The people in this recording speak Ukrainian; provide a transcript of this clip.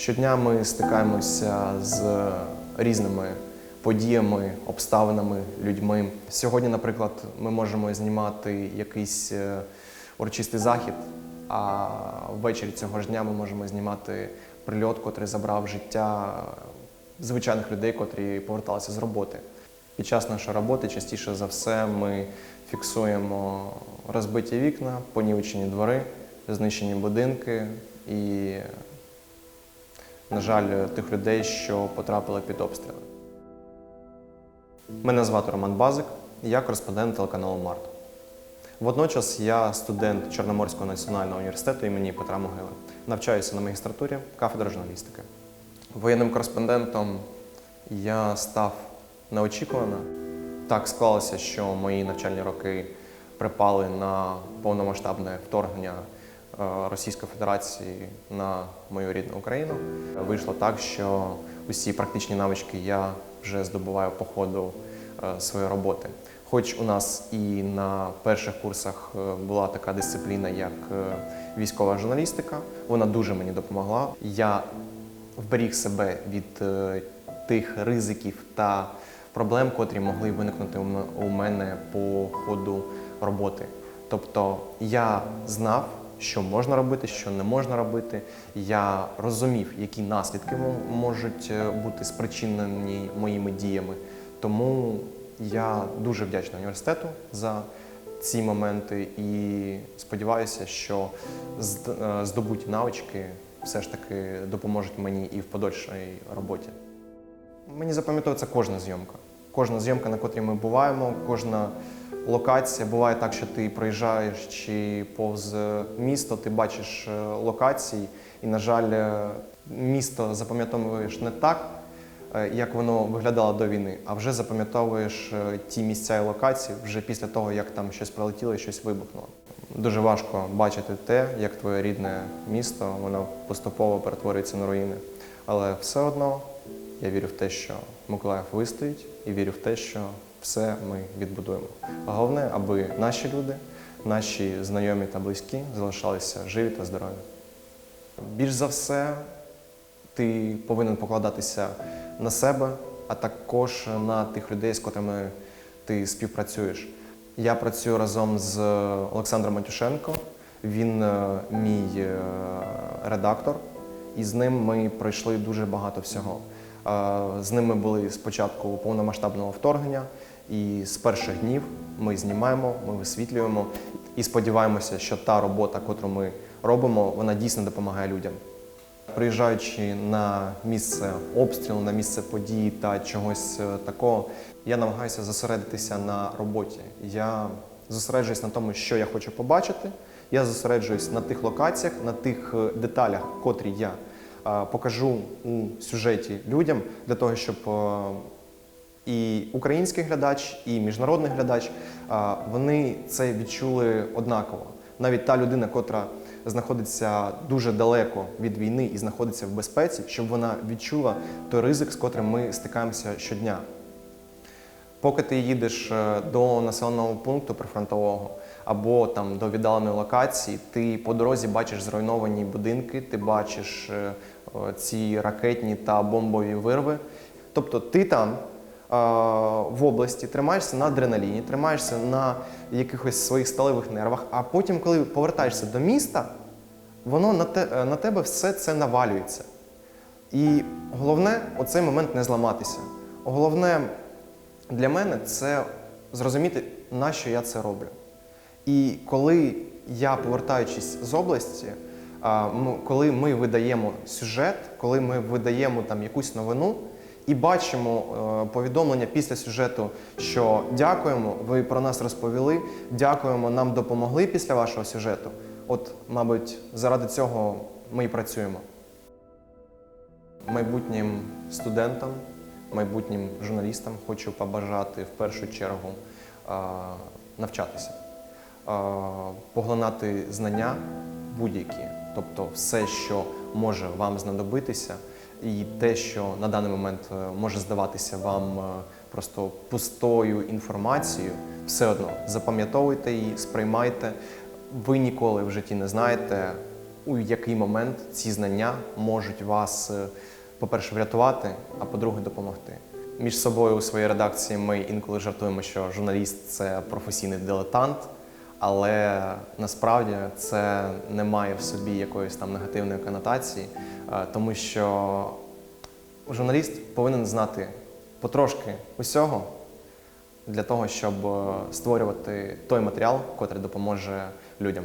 Щодня ми стикаємося з різними подіями, обставинами, людьми. Сьогодні, наприклад, ми можемо знімати якийсь е, урочистий захід, а ввечері цього ж дня ми можемо знімати прильот, котрий забрав життя звичайних людей, котрі поверталися з роботи. Під час нашої роботи частіше за все ми фіксуємо розбиті вікна, понівечені двори, знищені будинки і, на жаль, тих людей, що потрапили під обстріли. Мене звати Роман Базик, я кореспондент телеканалу Март. Водночас я студент Чорноморського національного університету імені Петра Могили. Навчаюся на магістратурі кафедри журналістики. Воєнним кореспондентом я став неочікувано. Так склалося, що мої навчальні роки припали на повномасштабне вторгнення Російської Федерації на мою рідну Україну. Вийшло так, що усі практичні навички я вже здобуваю по ходу е, своєї роботи. Хоч у нас і на перших курсах е, була така дисципліна, як е, військова журналістика, вона дуже мені допомогла. Я вберіг себе від е, тих ризиків та проблем, котрі могли виникнути у мене по ходу роботи. Тобто я знав, що можна робити, що не можна робити. Я розумів, які наслідки можуть е, бути спричинені моїми діями. Тому я дуже вдячний університету за ці моменти і сподіваюся, що е, здобуті навички все ж таки допоможуть мені і в подальшій роботі. Мені запам'ятовується кожна зйомка. Кожна зйомка, на котрій ми буваємо, кожна локація. Буває так, що ти проїжджаєш чи повз місто, ти бачиш е, локації, і, на жаль, е, місто запам'ятовуєш не так, е, як воно виглядало до війни, а вже запам'ятовуєш ті місця і локації вже після того, як там щось прилетіло і щось вибухнуло. Дуже важко бачити те, як твоє рідне місто воно поступово перетворюється на руїни. Але все одно я вірю в те, що Миколаїв вистоїть, і вірю в те, що все ми відбудуємо. Головне, аби наші люди, наші знайомі та близькі залишалися живі та здорові. Більш за все, ти повинен покладатися на себе, а також на тих людей, з котрими ти співпрацюєш. Я працюю разом з Олександром Матюшенко. Він е, мій е, редактор, і з ним ми пройшли дуже багато всього. З ним ми були спочатку повномасштабного вторгнення, і з перших днів ми знімаємо, ми висвітлюємо і сподіваємося, що та робота, яку ми робимо, вона дійсно допомагає людям. Приїжджаючи на місце обстрілу, на місце події та чогось е, такого, я намагаюся зосередитися на роботі. Я зосереджуюсь на тому, що я хочу побачити. Я зосереджуюсь на тих локаціях, на тих е, деталях, котрі я покажу у сюжеті людям для того, щоб і український глядач, і міжнародний глядач вони це відчули однаково. Навіть та людина, котра знаходиться дуже далеко від війни і знаходиться в безпеці, щоб вона відчула той ризик, з котрим ми стикаємося щодня. Поки ти їдеш е, до населеного пункту прифронтового або там до віддаленої локації, ти по дорозі бачиш зруйновані будинки, ти бачиш е, ці ракетні та бомбові вирви. Тобто ти там е, в області тримаєшся на адреналіні, тримаєшся на якихось своїх сталевих нервах, а потім, коли повертаєшся до міста, воно на, те, е, на тебе все це навалюється. І головне оцей момент не зламатися. Головне для мене це зрозуміти, на що я це роблю. І коли я, повертаючись з області, а, коли ми видаємо сюжет, коли ми видаємо там якусь новину і бачимо е, повідомлення після сюжету, що дякуємо, ви про нас розповіли, дякуємо, нам допомогли після вашого сюжету. От, мабуть, заради цього ми і працюємо майбутнім студентам, майбутнім журналістам хочу побажати в першу чергу навчатися, поглинати знання будь-які, тобто все, що може вам знадобитися, і те, що на даний момент е, може здаватися вам е, просто пустою інформацією, все одно запам'ятовуйте її, сприймайте. Ви ніколи в житті не знаєте, у який момент ці знання можуть вас, е, по-перше, врятувати, а по-друге, допомогти. Між собою у своїй редакції ми інколи жартуємо, що журналіст це професійний дилетант, але насправді це не має в собі якоїсь там негативної конотації, е, тому що журналіст повинен знати потрошки усього для того, щоб е, створювати той матеріал, котрий допоможе людям.